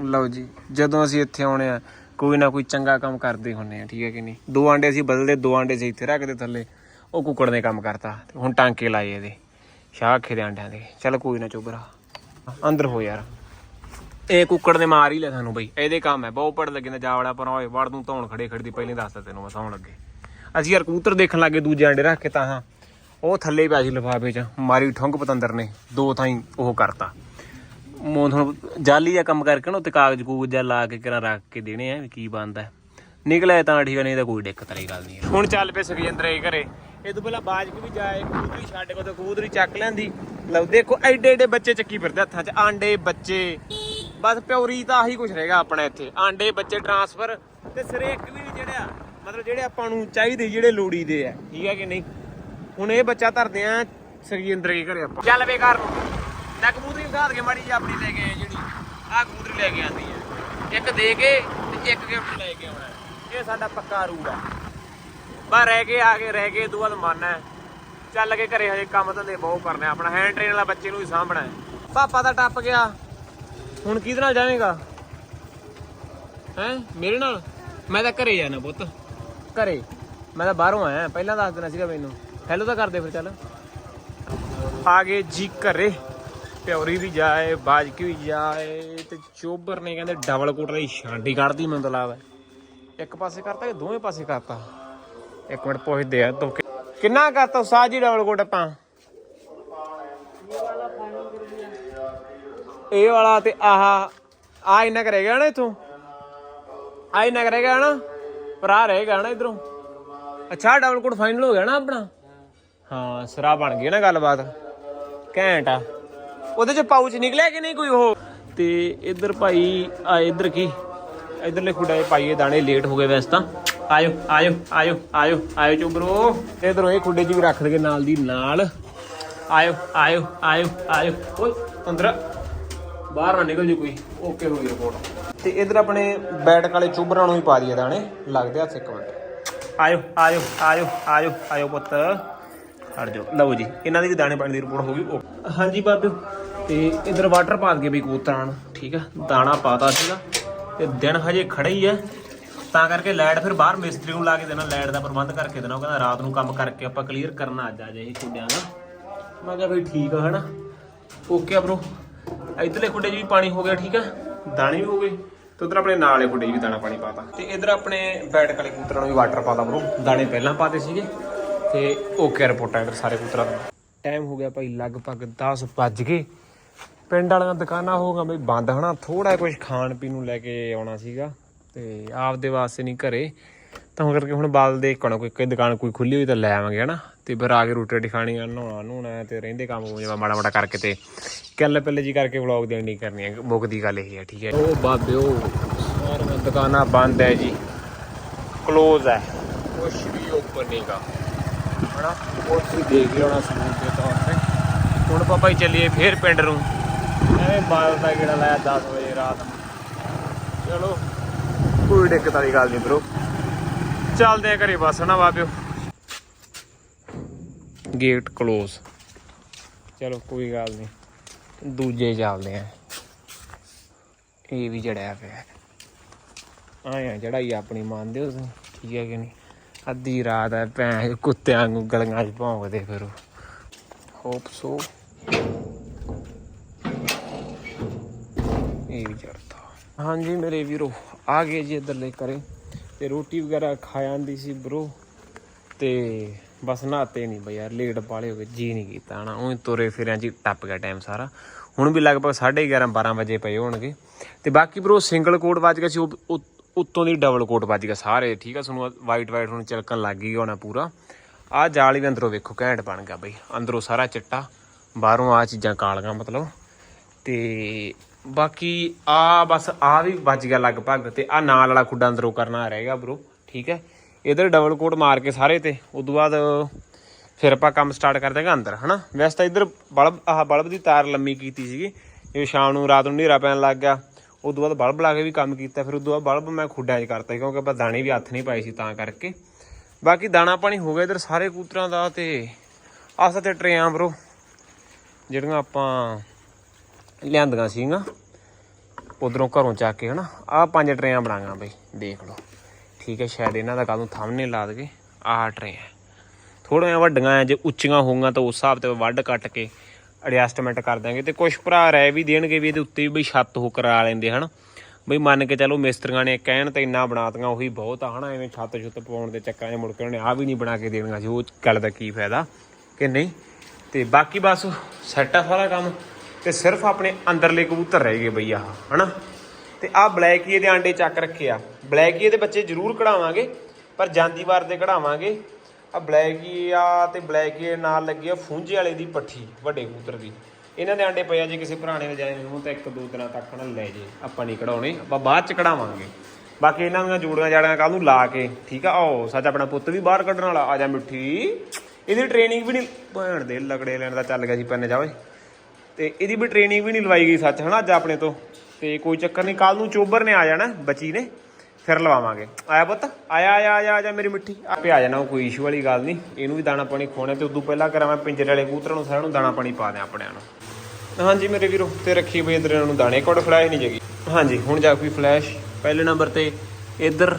ਲਓ ਜੀ, ਜਦੋਂ ਅਸੀਂ ਇੱਥੇ ਆਉਣੇ ਆ, ਕੋਈ ਨਾ ਕੋਈ ਚੰਗਾ ਕੰਮ ਕਰਦੇ ਹੁੰਨੇ ਆ, ਠੀਕ ਹੈ ਕਿ ਨਹੀਂ? ਦੋ ਆਂਡੇ ਅਸੀਂ ਬਦਲਦੇ, ਦੋ ਆਂਡੇ ਅਸੀਂ ਇੱਥੇ ਰੱਖਦੇ ਥੱਲੇ, ਉਹ ਕੁੱਕੜ ਨੇ ਕੰਮ ਕਰਤਾ, ਤੇ ਹੁਣ ਟਾਂਕੇ ਲਾਏ ਇਹਦੇ ਸ਼ਾਖੇ ਦੇ ਆਂਡਿਆਂ ਦੇ, ਚੱਲ ਕੋਈ ਨਾ ਚੁੱਪ ਅੰਦਰ ਹੋ ਯਾਰ। ਇਹ ਕੁੱਕੜ ਨੇ ਮਾਰ ਹੀ ਲਿਆ ਸਾਨੂੰ ਬਈ, ਇਹਦੇ ਕੰਮ ਹੈ, ਬਹੁਤ ਪੜ ਲੱਗੇ ਨਾ ਜਾਵੜਾ ਪਰ ਓਏ ਵੜ ਨੂੰ ਧੌਣ ਖੜੇ ਖੜਦੀ ਪਹਿਲੇ ਦੱਸਦਾ ਤੈਨੂੰ ਮੈਂ, ਸੌਣ ਲੱਗੇ। ਅਸੀਂ ਯਾਰ ਕਬੂਤਰ ਦੇਖਣ ਲੱਗੇ, ਦੂਜੇ ਆਂਡੇ ਰੱਖ ਕੇ ਤਾਂ ਹਾਂ। ਉਹ ਥੱਲੇ ਪਿਆ ਸੀ ਲਿਫਾਫੇ 'ਚ। ਮਾਰੀ ਠੁੰਗ ਪਤੰਦਰ ਨੇ, ਦੋ ਥਾਈ ਉਹ ਕਰਤਾ। ਮੋਂ ਹੁਣ ਜਾਲੀ ਜਿਹਾ ਕੰਮ ਕਰਕੇ ਨਾ, ਉੱਤੇ ਕਾਗਜ਼ ਕੂਗਜ਼ ਜਿਹਾ ਲਾ ਕੇ ਕਿਰਾਂ ਰੱਖ ਕੇ ਦੇਣੇ ਆ, ਵੀ ਕੀ ਬਣਦਾ ਨਿਕਲਿਆ ਤਾਂ ਠੀਕ ਨਹੀਂ ਤਾਂ ਕੋਈ ਦਿੱਕਤ ਵਾਲੀ ਗੱਲ ਨਹੀਂ ਹੁਣ ਚੱਲ ਪਏ ਸੁਖਜਿੰਦਰ ਇਹ ਘਰੇ। ਇਹ ਤੋਂ ਪਹਿਲਾਂ ਬਾਜਕ ਵੀ ਜਾਏ, ਕਬੂਤਰੀ ਛੱਡ ਕੇ ਤੇ ਕਬੂਤਰੀ ਚੱਕ ਲੈਂਦੀ। ਲਓ ਦੇਖੋ, ਐਡੇ ਐਡੇ ਬੱਚੇ ਚੱਕੀ ਫਿਰਦੇ ਹੱਥਾਂ 'ਚ, ਆਂਡੇ, ਬੱਚੇ। ਬਸ ਪਿਉਰੀ ਤਾਂ ਆਹੀ ਕੁਝ ਰਹੇਗਾ ਆਪਣਾ ਇੱਥੇ। ਆਂਡੇ, ਬੱਚੇ ਟਰਾਂਸਫਰ ਤੇ ਸਿਰੇ ਇੱਕ ਵੀ ਨਹੀਂ ਜਿਹੜਿਆ ਮਤਲਬ ਜਿਹੜੇ ਆਪਾਂ ਨੂੰ ਚਾਹੀਦੇ, ਜਿਹੜੇ ਲੋੜੀ ਦੇ ਆ। ਠੀਕ ਹੈ ਕਿ ਨਹੀਂ? ਹੁਣ ਇਹ ਬੱਚਾ ਧਰਦੇ ਆ ਸੁਖਜਿੰਦਰ ਦੇ ਘਰੇ ਆਪਾਂ। ਚੱਲ ਵੇ ਘਰ ਨੂੰ। ਨਾ ਕਬੂਤਰੀ ਵਿਖਾ ਦੇ ਮਾੜੀ ਜਿਹੀ ਆਪਣੀ ਲੈ ਕੇ ਆਏ ਜਿਹੜੀ। ਆਹ ਕਬੂਤਰੀ ਲੈ ਕੇ ਆਂਦੀ ਹੈ ਇੱਕ ਦੇ ਕੇ ਤੇ ਇੱਕ ਗਿਫਟ ਲੈ ਕੇ ਆਉਣਾ ਇਹ ਸਾਡਾ ਪੱਕਾ ਰੂਲ ਆ। ਬਸ ਰਹਿ ਕੇ ਆ ਕੇ ਰਹਿ ਕੇ ਤੋਂ ਬਾਅਦ ਮਨ ਚੱਲ ਕੇ ਘਰੇ ਹਜੇ ਕੰਮ ਧੰਦੇ ਬਹੁਤ ਕਰਨੇ ਆਪਣਾ ਹੈਂਡ ਟ੍ਰੇਨ ਵਾਲਾ ਬੱਚੇ ਨੂੰ ਵੀ ਸਾਂਭਣਾ ਪਾਪਾ ਤਾਂ ਟੱਪ ਗਿਆ। ਹੁਣ ਕਿਹਦੇ ਨਾਲ ਜਾਵੇਂਗਾ? ਹੈ? ਮੇਰੇ ਨਾਲ? ਮੈਂ ਤਾਂ ਘਰੇ ਜਾਣਾ ਪੁੱਤ। ਘਰੇ। ਮੈਂ ਤਾਂ ਬਾਹਰੋਂ ਆਇਆ। ਪਹਿਲਾਂ ਦੱਸ ਦੇਣਾ ਸੀਗਾ ਮੈਨੂੰ। ਹੈਲੋ ਤਾਂ ਕਰਦੇ ਫਿਰ ਚੱਲ। ਆ ਗਏ ਜੀ ਘਰੇ। ਪਿਉਰੀ ਵੀ ਜਾਏ, ਬਾਜਕੀ ਵੀ ਜਾਏ, ਤੇ ਚੋਬਰ ਨੇ ਕਹਿੰਦੇ ਡਬਲ ਕੋਟ ਦੀ ਛਾਂਡੀ ਕੱਢਦੀ ਮੈਨੂੰ ਤਾਂ ਲੱਗਦਾ। ਇੱਕ ਪਾਸੇ ਕਰਤਾ ਕਿ ਦੋਵੇਂ ਪਾਸੇ ਕਰਤਾ? ਇੱਕ ਮਿੰਟ ਪੁੱਛਦੇ ਆ, ਤੋ ਕਿੰਨਾ ਕਰਤਾ ਉਸਾਜ ਜੀ ਡਬਲ ਕੋਟ ਆਪਾਂ? ਇਹ ਵਾਲਾ ਤੇ ਆਹ ਆ ਇੰਨਾ ਕਰੇਗਾ ਨਾ ਇਥੋਂ? ਆ ਇੰਨਾ ਕਰੇਗਾ ਨਾ? ਪਰ ਆ ਰਹੇਗਾ ਨਾ ਇਧਰੋਂ? ਅੱਛਾ ਡਬਲ ਕੋਟ ਫਾਈਨਲ ਹੋ ਗਿਆ ਨਾ ਆਪਣਾ? ਹਾਂ ਸਰਾ ਬਣ ਗਈ ਨਾ ਗੱਲਬਾਤ। ਘੈਂਟ ਆ। ਉਹਦੇ ਚ ਪਾਊਚ ਨਿਕਲਿਆ ਕਿ ਨਹੀਂ ਕੋਈ ਉਹ? ਤੇ ਇੱਧਰ ਭਾਈ, ਆ ਇੱਧਰ ਕੀ? ਇਧਰਲੇ ਖੁੱਡਾ 'ਚ ਪਾਈਏ ਦਾਣੇ ਲੇਟ ਹੋ ਗਏ ਵੈਸੇ ਤਾਂ। ਆਇਓ ਆਇਓ ਆਇਓ ਆਇਓ ਆਇਓ ਚੁਬਰੋ ਇਧਰੋਂ ਇਹ ਖੁੱਡੇ 'ਚ ਵੀ ਰੱਖ ਦਗੇ ਨਾਲ ਦੀ ਨਾਲ। ਆਇਓ ਆਇਓ ਆਇਓ ਆਇਓ। ਓਏ ਅੰਦਰ ਬਾਹਰ ਨਾ ਨਿਕਲ ਜੀ ਕੋਈ। ਓਕੇ ਹੋ ਗਈ ਰਿਪੋਰਟ ਤੇ ਇਧਰ ਆਪਣੇ ਬੈਟਕ ਵਾਲੇ ਚੁਬਰਾਂ ਨੂੰ ਵੀ ਪਾ ਦਈਏ ਦਾਣੇ। ਲੱਗਦੇ ਹੱਥ ਇੱਕ ਮਿੰਟ। ਆਇਓ ਆਇਓ ਆਇਓ ਆਇਓ ਆਇਓ ਪੁੱਤ। ਹਟ ਜਾਓ। ਲਓ ਜੀ, ਇਹਨਾਂ ਦੀ ਵੀ ਦਾਣੇ ਪਾਣੀ ਦੀ ਰਿਪੋਰਟ ਹੋ ਗਈ ਓਕੇ। ਹਾਂਜੀ ਬਾਬਿਓ ਤੇ ਇਧਰ ਵਾਟਰ ਪਾ ਕੇ ਵੀ ਕੂਤਰਾਂ ਨੂੰ, ਠੀਕ ਆ? ਦਾਣਾ ਪਾਤਾ ਸੀਗਾ, ਤੇ ਦਿਨ ਹਜੇ ਖੜਾ ਹੀ ਹੈ ਤਾਂ ਕਰਕੇ ਲਾਈਟ ਫਿਰ ਬਾਹਰ ਮਿਸਤਰੀ ਨੂੰ ਲਾ ਕੇ ਦੇਣਾ ਲਾਈਟ ਦਾ ਪ੍ਰਬੰਧ ਕਰਕੇ ਦੇਣਾ, ਉਹ ਕਹਿੰਦਾ ਰਾਤ ਨੂੰ ਕੰਮ ਕਰਕੇ ਆਪਾਂ ਕਲੀਅਰ ਕਰਨਾ ਅੱਜ ਆ ਜਾਏ ਇਹ ਕੁੱਡਿਆਂ ਦਾ। ਮੈਂ ਕਿਹਾ ਬਈ ਠੀਕ ਆ, ਹਨਾ? ਓਕੇ ਆ ਬ్రో ਇਧਰਲੇ ਖੁੱਡੇ 'ਚ ਵੀ ਪਾਣੀ ਹੋ ਗਿਆ, ਠੀਕ ਆ? ਦਾਣੇ ਵੀ ਹੋ ਗਏ, ਤੇ ਉਧਰ ਆਪਣੇ ਨਾਲੇ ਖੁੱਡੇ 'ਚ ਵੀ ਦਾਣਾ ਪਾਣੀ ਪਾਤਾ। ਤੇ ਇਧਰ ਆਪਣੇ ਬੈਠ ਵਾਲੇ ਕਬੂਤਰਾਂ ਨੂੰ ਵੀ ਵਾਟਰ ਪਾਤਾ ਬ్రో ਦਾਣੇ ਪਹਿਲਾਂ ਪਾਤੇ ਸੀਗੇ। ਤੇ ਓਕੇ ਰਿਪੋਰਟਾਂ ਇਧਰ ਸਾਰੇ ਕਬੂਤਰਾਂ ਦਾ ਟਾਈਮ ਹੋ ਗਿਆ ਭਾਈ ਲਗਭਗ 10 ਵੱਜ ਗਏ। ਪਿੰਡ ਵਾਲੀਆਂ ਦੁਕਾਨਾਂ ਹੋਗਾ ਬਈ ਬੰਦ ਹਨਾ। ਥੋੜਾ ਕੁਝ ਖਾਣ ਪੀਣ ਨੂੰ ਲੈ ਕੇ ਆਉਣਾ ਸੀਗਾ ਤੇ ਆਪਦੇ ਵਾਸਤੇ ਨਹੀਂ ਘਰੇ। ਤਾਂ ਕਰਕੇ ਹੁਣ ਬਾਲ ਦੇਖਣਾ ਕੋਈ ਕੋਈ ਦੁਕਾਨ ਕੋਈ ਖੁੱਲੀ ਹੋਈ ਤਾਂ ਲੈ ਆਵਾਂਗੇ ਹਨਾ। ਤੇ ਫਿਰ ਆ ਕੇ ਰੋਟੀ ਰਾਟੀ ਖਾਣੀ ਆ ਨਹਾਉਣਾ ਨਹਾਉਣਾ ਤੇ ਰਹਿੰਦੇ ਕੰਮ ਹੋ ਜਾਵਾ ਮਾੜਾ ਮਾੜਾ ਕਰਕੇ ਤੇ ਕੱਲ ਪਹਿਲੇ ਜੀ ਕਰਕੇ ਵਲੌਗ ਦੇਣ ਨਹੀਂ ਕਰਨੀ ਹੈ ਮੁੱਕਦੀ ਗੱਲ ਇਹ ਹੈ ਠੀਕ ਹੈ ਉਹ ਬਾਬਿਓ ਸਾਰੀਆਂ ਦੁਕਾਨਾਂ ਬੰਦ ਹੈ ਜੀ। ਕਲੋਜ਼ ਹੈ। ਕੁਛ ਵੀ ਓਪਨ ਨਹੀਂਗਾ ਹਨਾ, ਉਹ ਤੁਸੀਂ ਦੇਖ ਲਿਓ ਨਾ ਸਬੂਤ ਦੇ ਤੌਰ ਤੇ। ਹੁਣ ਪਾਪਾ ਹੀ ਚੱਲੀਏ ਫੇਰ ਪਿੰਡ ਨੂੰ। ਐਵੇਂ ਬਾਲ ਦਾ ਕਿਹੜਾ ਲਾਇਆ 10 ਵਜੇ ਰਾਤ ਨੂੰ। ਚਲੋ, ਕੋਈ ਦਿੱਕਤ ਵਾਲੀ ਗੱਲ ਨਹੀਂ ਬ్రో ਚੱਲਦੇ ਆ ਘਰੇ ਬਸ ਨਾ ਬਾਬਿਓ। ਗੇਟ ਕਲੋਜ਼ ਚਲੋ, ਕੋਈ ਗੱਲ ਨਹੀਂ ਦੂਜੇ ਚੱਲਦੇ ਆ। ਇਹ ਵੀ ਜੜਿਆ ਪਿਆ। ਆਇਆ ਜੜਾਈ ਆਪਣੀ ਮੰਨਦੇ ਹੋ ਤੁਸੀਂ, ਠੀਕ ਹੈ ਕਿ ਨਹੀਂ? ਅੱਧੀ ਰਾਤ ਹੈ ਭੈਣ ਕੁੱਤਿਆਂ ਨੂੰ ਗਲੀਆਂ 'ਚ ਭੌਂਕਦੇ ਫਿਰੋ। Hope so. ਇਹ ਵੀ ਹਾਂਜੀ ਮੇਰੇ ਵੀਰੋ, ਆ ਗਏ ਜੀ ਇੱਧਰਲੇ ਕਰੇ ਤੇ ਰੋਟੀ ਵਗੈਰਾ ਖਾ ਜਾਂਦੀ ਸੀ ਬ్రో ਤੇ ਬਸ ਨਹਾਤੇ ਨਹੀਂ ਬਈ ਯਾਰ, ਲੇਟ ਪਾਲੇ ਹੋ ਗਏ ਜੀ ਨਹੀਂ ਕੀਤਾ ਹਨਾ। ਉਹੀ ਤੁਰੇ ਫਿਰਿਆਂ ਜੀ, ਟੱਪ ਗਿਆ ਟਾਈਮ ਸਾਰਾ। ਹੁਣ ਵੀ ਲਗਭਗ 11:30 12 ਵਜੇ ਪਏ ਹੋਣਗੇ। ਤੇ ਬਾਕੀ ਬ్రో ਸਿੰਗਲ ਕੋਟ ਵੱਜ ਗਿਆ ਸੀ ਉਹ- ਉੱਤੋਂ ਦੀ ਡਬਲ ਕੋਟ ਵੱਜ ਗਿਆ ਸਾਰੇ, ਠੀਕ ਆ? ਤੁਹਾਨੂੰ ਵਾਈਟ ਵਾਈਟ ਹੁਣ ਚਲਕਣ ਲੱਗ ਗਈ ਹੋਣਾ ਪੂਰਾ। ਆਹ ਜਾਲ ਵੀ ਅੰਦਰੋਂ ਵੇਖੋ, ਘੈਂਟ ਬਣ ਗਿਆ ਬਈ। ਅੰਦਰੋਂ ਸਾਰਾ ਚਿੱਟਾ, ਬਾਹਰੋਂ ਆ ਚੀਜ਼ਾਂ ਕਾਲੀਆਂ ਮਤਲਬ। ਤੇ ਬਾਕੀ ਆ ਬਸ ਆ ਵੀ ਵੱਜ ਗਿਆ ਲਗਭਗ ਤੇ ਆ ਨਾਲ ਵਾਲਾ ਖੁੱਡਾ ਅੰਦਰੋਂ ਕਰਨਾ ਰਹੇਗਾ ਬ్రో ਠੀਕ ਹੈ? ਇਧਰ ਡਬਲ ਕੋਟ ਮਾਰ ਕੇ ਸਾਰੇ ਤੇ, ਉਦੋਂ ਬਾਅਦ ਫਿਰ ਆਪਾਂ ਕੰਮ ਸਟਾਰਟ ਕਰ ਦਾਂਗੇ ਅੰਦਰ, ਹਨਾ? ਵੈਸੇ ਤਾਂ ਇਧਰ ਬਲਬ, ਆਹ ਬਲਬ ਦੀ ਤਾਰ ਲੰਮੀ ਕੀਤੀ ਸੀਗੀ। ਇਹ ਸ਼ਾਮ ਨੂੰ ਰਾਤ ਨੂੰ ਹਨੇਰਾ ਪੈਣ ਲੱਗ ਗਿਆ। ਉਦੋਂ ਬਾਅਦ ਬਲਬ ਲਾ ਕੇ ਵੀ ਕੰਮ ਕੀਤਾ, ਫਿਰ ਉਦੋਂ ਬਾਅਦ ਬਲਬ ਮੈਂ ਖੁੱਡਾਂ 'ਚ ਕਰਤਾ ਕਿਉਂਕਿ ਆਪਾਂ ਦਾਣੇ ਵੀ ਹੱਥ ਨਹੀਂ ਪਾਏ ਸੀ ਤਾਂ ਕਰਕੇ। ਬਾਕੀ ਦਾਣਾ ਪਾਣੀ ਹੋ ਗਿਆ ਇਧਰ ਸਾਰੇ ਕੂਤਰਾਂ ਦਾ ਤੇ ਆਸਾ ਤੇ ਟਰੇਆਂ ਬ్రో ਜਿਹੜੀਆਂ ਆਪਾਂ ਲਿਆਂਦੀਆਂ ਸੀਗੀਆਂ, ਉਧਰੋਂ ਘਰੋਂ ਚੱਕ ਕੇ ਹਨਾ, ਆਹ ਪੰਜ ਟਰੇਆਂ ਬਣਾਈਆਂ ਬਈ, ਦੇਖ ਲਓ। ਠੀਕ ਹੈ, ਸ਼ਾਇਦ ਇਹਨਾਂ ਦਾ ਕੱਲ ਨੂੰ ਥੰਬਨੇਲ ਲਾ ਦਗੇ ਆਹ ਟਰੇਆਂ। ਥੋੜੀਆਂ ਵੱਡੀਆਂ ਜੇ ਉੱਚੀਆਂ ਹੋਊਗਾ ਤਾਂ ਉਸ ਹਿਸਾਬ ਤੇ ਵੱਢ ਕੱਟ ਕੇ ਐਡਜਸਟਮੈਂਟ ਕਰ ਦਾਂਗੇ ਤੇ ਕੁਝ ਭਰਾ ਰਹਿ ਵੀ ਦੇਣਗੇ ਵੀ ਇਹਦੇ ਉੱਤੇ ਵੀ ਬਈ ਛੱਤ ਹੋ ਕਰਾ ਲੈਂਦੇ ਹਨ। ਬਈ ਮੰਨ ਕੇ ਚਲੋ ਮਿਸਤਰੀਆਂ ਨੇ ਕਹਿਣ ਤੇ ਇੰਨਾ ਬਣਾਤੀਆਂ, ਉਹੀ ਬਹੁਤ ਆ ਹਨਾ, ਐਵੇਂ ਛੱਤ ਛੁੱਤ ਪਾਉਣ ਦੇ ਚੱਕਰਾਂ 'ਚ ਮੁੜ ਕੇ ਉਹਨੇ ਆ ਵੀ ਨਹੀਂ ਬਣਾ ਕੇ ਦੇਣੀਆਂ ਸੀ, ਉਹ ਗੱਲ ਦਾ ਕੀ ਫਾਇਦਾ ਕਿ ਨਹੀਂ? ਤੇ ਬਾਕੀ ਬਸ ਸੈੱਟ ਆ ਸਾਰਾ ਕੰਮ ਤੇ ਸਿਰਫ ਆਪਣੇ ਅੰਦਰਲੇ ਕਬੂਤਰ ਰਹਿ ਗਏ ਬਈ ਆਹ, ਹਨਾ। ਤੇ ਆਹ ਬਲੈਕੀਏ ਦੇ ਆਂਡੇ ਚੱਕ ਰੱਖੇ ਆ। ਬਲੈਕੀਏ ਦੇ ਬੱਚੇ ਜ਼ਰੂਰ ਕਢਾਵਾਂਗੇ, ਪਰ ਜਾਂਦੀ ਵਾਰ ਦੇ ਕਢਾਵਾਂਗੇ। ਆ ਬਲੈਕੀਆ ਤੇ ਬਲੈਕੀਏ ਨਾਲ ਲੱਗੀ ਆ ਫੁੰਝੇ ਵਾਲੇ ਦੀ ਪੱਠੀ, ਵੱਡੇ ਕਬੂਤਰ ਦੀ। ਇਹਨਾਂ ਦੇ ਆਂਡੇ ਪਏ ਆ, ਜੇ ਕਿਸੇ ਪੁਰਾਣੇ ਨੇ ਜਾਏ ਨੂੰ ਤਾਂ ਇੱਕ ਦੋ ਦਿਨਾਂ ਤੱਕ ਨਾ ਲੈ ਜੇ। ਆਪਾਂ ਨਹੀਂ ਕਢਾਉਣੇ, ਆਪਾਂ ਬਾਅਦ ਚ ਕਢਾਵਾਂਗੇ। ਬਾਕੀ ਇਹਨਾਂ ਦੀਆਂ ਜੂੜੀਆਂ ਜਾੜੀਆਂ ਕੱਲ ਨੂੰ ਲਾ ਕੇ, ਠੀਕ ਆ? ਆਓ, ਸੱਚ ਆਪਣਾ ਪੁੱਤ ਵੀ ਬਾਹਰ ਕੱਢਣ ਵਾਲਾ। ਆ ਜਾ ਮਿੱਠੀ। ਇਹਦੀ ਟ੍ਰੇਨਿੰਗ ਵੀ ਨਹੀਂ ਭੈਣ ਦੇ ਲਗੜੇ ਲੈਣ ਦਾ ਚੱਲ ਗਿਆ ਸੀ ਪੰਨੇ ਜਾਵੇ ਤੇ ਇਹਦੀ ਵੀ ਟ੍ਰੇਨਿੰਗ ਵੀ ਨਹੀਂ ਲਵਾਈ ਗਈ ਸੱਚ, ਹਨਾ ਅੱਜ ਆਪਣੇ ਤੋਂ। ਤੇ ਕੋਈ ਚੱਕਰ ਨਹੀਂ ਕੱਲ ਨੂੰ ਚੋਬਰ ਨੇ ਆ ਜਾਣਾ, ਬੱਚੀ ਨੇ। ਫਿਰ ਲਵਾਵਾਂਗੇ। ਆਇਆ ਪੁੱਤ? ਆਇਆ ਆਇਆ ਆਇਆ ਆਜਾ ਮੇਰੀ ਮਿੱਠੀ। ਆਪੇ ਆ ਜਾਣਾ ਕੋਈ ਇਸ਼ੂ ਵਾਲੀ ਗੱਲ ਨਹੀਂ। ਇਹਨੂੰ ਵੀ ਦਾਣਾ ਪਾਣੀ ਖਵਾਉਣਾ ਤੇ ਉਦੋਂ ਪਹਿਲਾਂ ਕਰਾਂ ਮੈਂ ਪਿੰਜਰੇ ਵਾਲੇ ਕੂਤਰਾਂ ਨੂੰ, ਸਾਰਿਆਂ ਨੂੰ ਦਾਣਾ ਪਾਣੀ ਪਾ ਦਿਆਂ ਆਪਣਿਆਂ ਨੂੰ। ਹਾਂਜੀ ਮੇਰੇ ਵੀਰੋ, ਤੇ ਰੱਖੀ ਬਈ ਇਧਰ ਇਹਨਾਂ ਨੂੰ ਦਾਣੇ। ਕੋਡ ਫਲੈਸ਼ ਨਹੀਂ ਜਗੀ। ਹਾਂਜੀ, ਹੁਣ ਜਾ ਕੋਈ ਫਲੈਸ਼ ਪਹਿਲੇ ਨੰਬਰ ਤੇ ਇਧਰ,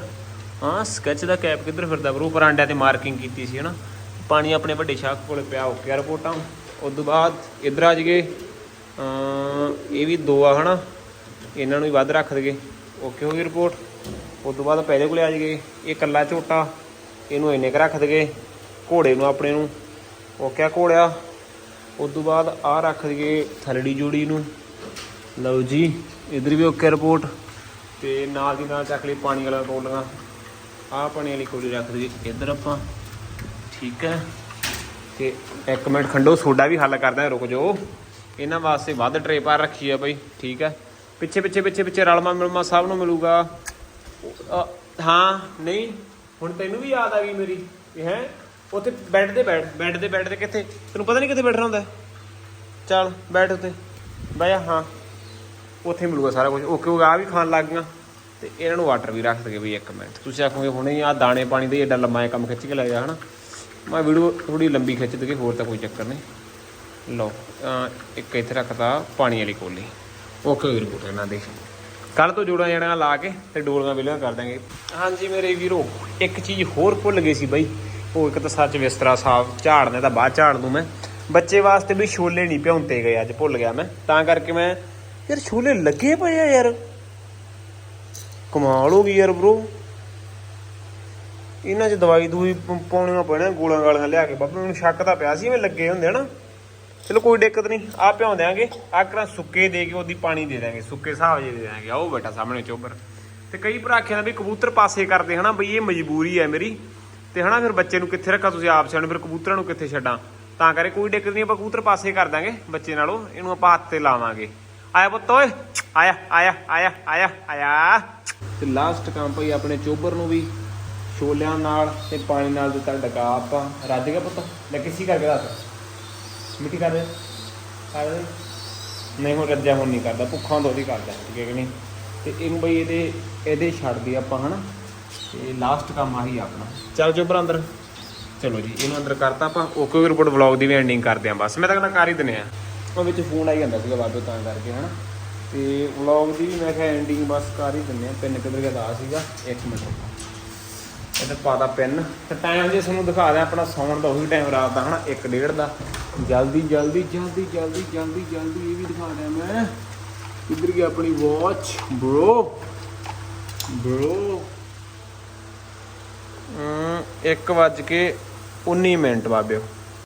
ਹਾਂ ਸਕੈਚ ਦਾ ਕੈਪ ਕਿੱਧਰ ਫਿਰਦਾ ਬਰੂ ਪਰਾਂਡਿਆਂ ਤੇ ਮਾਰਕਿੰਗ ਕੀਤੀ ਸੀ, ਹਨਾ? ਪਾਣੀ ਆਪਣੇ ਵੱਡੇ ਸ਼ਾਖ ਕੋਲੇ ਪਿਆ ਓਕੇ ਰਿਪੋਰਟਾਂ। ਉਸ ਤੋਂ ਬਾਅਦ ਇਧਰ ਆ ਜਗੇ ਇਹ ਵੀ ਦੋ ਆ, ਹਨਾ? ਇਹਨਾਂ ਨੂੰ ਵੀ ਵੱਧ ਰੱਖ ਦਗੇ। ਓਕੇ ਹੋ ਗਈ ਰਿਪੋਰਟ ਉਸ ਤੋਂ ਬਾਅਦ ਪਹਿਲੇ ਕੋਲੇ ਆ ਜਾਈਏ, ਇਹ ਕੱਲਾ ਝੋਟਾ, ਇਹਨੂੰ ਇੰਨੇ ਕ ਰੱਖ ਦਗੇ ਘੋੜੇ ਨੂੰ ਆਪਣੇ ਨੂੰ। ਓਕੇ ਆ ਘੋੜਿਆ? ਉਸ ਤੋਂ ਬਾਅਦ ਆ ਰੱਖ ਦਈਏ ਥਲੜੀ ਜੋੜੀ ਨੂੰ। ਲਓ ਜੀ, ਇਧਰ ਵੀ ਓਕੇ ਰਿਪੋਰਟ। ਤੇ ਨਾਲ ਦੀ ਨਾਲ ਚੱਕ ਲਈ ਪਾਣੀ ਵਾਲਾ ਕੋਲੀਆਂ ਆਹ ਪਾਣੀ ਵਾਲੀ ਕੋਲੀ ਰੱਖ ਦਈਏ। ਇੱਧਰ ਆਪਾਂ, ਠੀਕ ਹੈ। ਤੇ ਇੱਕ ਮਿੰਟ ਖੰਡੋ, ਸੋਡਾ ਵੀ ਹੱਲ ਕਰਦਾ ਰੁਕ ਜਾਓ। ਇਹਨਾਂ ਵਾਸਤੇ ਵੱਧ ਟਰੇ ਪਾਰ ਰੱਖੀ ਆ ਬਈ, ਠੀਕ ਹੈ। ਪਿੱਛੇ ਪਿੱਛੇ ਪਿੱਛੇ ਪਿੱਛੇ ਰਲਮਾ ਮਿਲਮਾ ਸਭ ਨੂੰ ਮਿਲੂਗਾ। ਅ, ਹਾਂ ਨਹੀਂ ਹੁਣ ਤੈਨੂੰ ਵੀ ਯਾਦ ਆ ਗਈ ਮੇਰੀ ਇਹ ਹੈ ਉੱਥੇ ਬੈੱਡ ਤੇ ਬੈਠ ਬੈੱਡ ਤੇ ਬੈੱਡ ਤੇ ਕਿੱਥੇ ਤੈਨੂੰ ਪਤਾ ਨਹੀਂ ਕਿੱਥੇ ਬੈਠਣਾ ਹੁੰਦਾ? ਹੈ? ਚੱਲ ਬੈਠ ਉੱਤੇ ਬਹਿ ਜਾ ਹਾਂ। ਉੱਥੇ ਮਿਲੂਗਾ ਸਾਰਾ ਕੁਝ ਓਕੇ ਹੋ ਗਿਆ ਆ ਵੀ ਖਾਣ ਲੱਗ ਗਈਆਂ? ਤੇ ਇਹਨਾਂ ਨੂੰ ਵਾਟਰ ਵੀ ਰੱਖ ਦਗੇ ਵੀ ਇੱਕ ਮਿੰਟ। ਤੁਸੀਂ ਆਖੋਗੇ ਹੁਣੇ ਆ ਦਾਣੇ ਪਾਣੀ ਦੇ ਏਡਾ ਲੰਮਾ ਇਹ ਕੰਮ ਖਿੱਚ ਕੇ ਲੈ ਜਾ ਹਨਾ? ਮੈਂ ਵੀਡੀਓ ਥੋੜੀ ਲੰਬੀ ਖਿੱਚ ਦਗੇ ਹੋਰ ਤਾਂ ਕੋਈ ਚੱਕਰ ਨਹੀਂ। ਲਓ ਅਹ ਇੱਕ ਇੱਥੇ ਰੱਖਤਾ ਪਾਣੀ ਵਾਲੀ ਕੋਲੀ। ਓਕੇ ਵੀਰ ਰਿਪੋਰਟ ਇਹਨਾਂ ਦੀ। ਕੱਲ ਤੋਂ ਜੋੜਾਂ ਜੜਾਂ ਲਾ ਕੇ ਤੇ ਡੋਲੀਆਂ ਵੇਲੀਆਂ ਕਰ ਦਾਂਗੇ ਹਾਂਜੀ ਮੇਰੇ ਵੀਰੋ, ਇੱਕ ਚੀਜ਼ ਹੋਰ ਭੁੱਲ ਗਏ ਸੀ ਬਈ। ਉਹ ਇੱਕ ਤਾਂ ਸੱਚ ਬਿਸਤਰਾ ਸਾਫ਼ ਝਾੜਨੇ ਤਾਂ ਬਾਅਦ ਝਾੜ ਦੂੰ ਮੈਂ। ਬੱਚੇ ਵਾਸਤੇ ਵੀ ਛੋਲੇ ਨਹੀਂ ਭਿਉਂਤੇ ਗਏ, ਅੱਜ ਭੁੱਲ ਗਿਆ ਮੈਂ। ਤਾਂ ਕਰਕੇ ਮੈਂ, ਯਾਰ ਛੋਲੇ ਲੱਗੇ ਪਏ ਆ ਯਾਰ। ਕਮਾਲ ਹੋ ਗਈ ਯਾਰ ਬ్రో ਇਹਨਾਂ 'ਚ ਦਵਾਈ ਦੂਈ ਪਾਉਣੀਆਂ ਪੈਣਾ ਗੋਲਾਂ ਗਾਲੀਆਂ ਲਿਆ ਕੇ। ਬਾਬਾ ਮੈਨੂੰ ਸ਼ੱਕ ਤਾਂ ਪਿਆ ਸੀ ਐਵੇਂ ਲੱਗੇ ਹੁੰਦੇ ਨਾ। ਚਲੋ ਕੋਈ ਦਿੱਕਤ ਨਹੀਂ ਆ ਭਿਉਂ ਦਿਆਂਗੇ। ਆ ਕਰਾਂ ਸੁੱਕੇ ਦੇ ਕੇ ਉਹਦੀ ਪਾਣੀ ਦੇ ਦਾਂਗੇ ਸੁੱਕੇ ਹਿਸਾਬ ਜੇ ਦੇ ਦਾਂਗੇ ਆਓ ਬੇਟਾ ਸਾਹਮਣੇ ਚੋਬਰ ਤੇ ਕਈ ਭਰਾ ਆਖਿਆ ਵੀ ਕਬੂਤਰ ਪਾਸੇ ਕਰਦੇ ਹਨਾ, ਬਈ ਇਹ ਮਜਬੂਰੀ ਹੈ ਮੇਰੀ। ਤੇ ਹਨਾ, ਫਿਰ ਬੱਚੇ ਨੂੰ ਕਿੱਥੇ ਰੱਖਾਂ ਤੁਸੀਂ ਆਪ ਸਿਆਣੇ, ਫਿਰ ਕਬੂਤਰਾਂ ਨੂੰ ਕਿੱਥੇ ਛੱਡਾਂ? ਤਾਂ ਕਰੇ ਕੋਈ ਦਿੱਕਤ ਨਹੀਂ, ਆਪਾਂ ਕਬੂਤਰ ਪਾਸੇ ਕਰ ਦਾਂਗੇ ਬੱਚੇ ਨਾਲੋਂ, ਇਹਨੂੰ ਆਪਾਂ ਹੱਥ ਤੇ ਲਾਵਾਂਗੇ। ਆਇਆ ਪੁੱਤ, ਓਏ, ਆਇਆ ਆਇਆ ਆਇਆ ਆਇਆ ਆਇਆ। ਤੇ ਲਾਸਟ ਕੰਮ ਭਈ ਆਪਣੇ ਚੋਬਰ ਨੂੰ ਵੀ ਛੋਲਿਆਂ ਨਾਲ ਤੇ ਪਾਣੀ ਨਾਲ ਦਿੱਤਾ ਡਕਾ ਆਪਾਂ। ਰੱਜ ਗਿਆ ਪੁੱਤ ਲੈ ਕਿਸੀ ਕਰਕੇ ਦੱਸ ਮਿੱਟੀ ਕਰ ਦੇ। ਕਰ ਦੇ। ਨਹੀਂ ਹੁਣ ਰੱਜਿਆ ਹੁਣ ਨਹੀਂ ਕਰਦਾ, ਭੁੱਖਾ ਹੁੰਦਾ ਉਹਦੀ ਕਰਦਾ ਠੀਕ ਹੈ ਕਿ ਨਹੀਂ? ਤੇ ਇਹਨੂੰ ਬਈ ਇਹਦੇ ਇਹਦੇ ਛੱਡ ਦੀ ਆਪਾਂ ਹਨਾ। ਤੇ ਲਾਸਟ ਕੰਮ ਆਹੀ ਆ ਆਪਣਾ। ਚੱਲ ਚੋਬਰ ਅੰਦਰ। ਚਲੋ ਜੀ, ਇਹਨੂੰ ਅੰਦਰ ਕਰਤਾ ਆਪਾਂ। ਓਕੇ ਵੀ ਰਿਪੋਰਟ ਵਲੌਗ ਦੀ ਵੀ ਐਂਡਿੰਗ ਕਰਦੇ ਆਂ ਬਸ। ਮੈਂ ਤਾਂ ਕਹਿੰਦਾ ਕਰ ਹੀ ਦਿੰਨੇ ਆ। ਉਹ ਵਿੱਚ ਫੋਨ ਆਈ ਜਾਂਦਾ ਸੀਗਾ ਵਾਧੂ ਤਾਂ ਕਰਕੇ ਹਨਾ। ਤੇ ਵਲੌਗ ਦੀ ਵੀ ਮੈਂ ਕਿਹਾ ਐਂਡਿੰਗ ਬਸ ਕਰ ਹੀ ਦਿੰਨੇ ਆ। ਪਿੰਨ ਕਿੱਧਰ ਗਿਆ ਦਾ ਸੀਗਾ। 1 ਮਿੰਟ ਇਹਦੇ ਪਾਦਾ ਪਿੰਨ। ਤੇ ਟਾਈਮ ਜੇ ਤੁਹਾਨੂੰ ਦਿਖਾ ਦਿਆਂ, ਆਪਣਾ ਸੌਣ ਦਾ ਉਹੀ ਟਾਈਮ ਰਾਤ ਦਾ, ਹਨਾ? 1:30 ਦਾ। ਜਲਦੀ ਜਲਦੀ ਜਲਦੀ ਜਲਦੀ ਜਲਦੀ ਜਲਦੀ ਇਹ ਵੀ ਦਿਖਾ ਦਿਆਂ ਮੈਂ। ਕਿੱਧਰ ਗਈ ਆਪਣੀ ਵਾਚ ਬ్రో ਬ్రో ਅਮ 1 ਵੱਜ ਕੇ 19 ਮਿੰਟ, ਬਾਬਿਓ।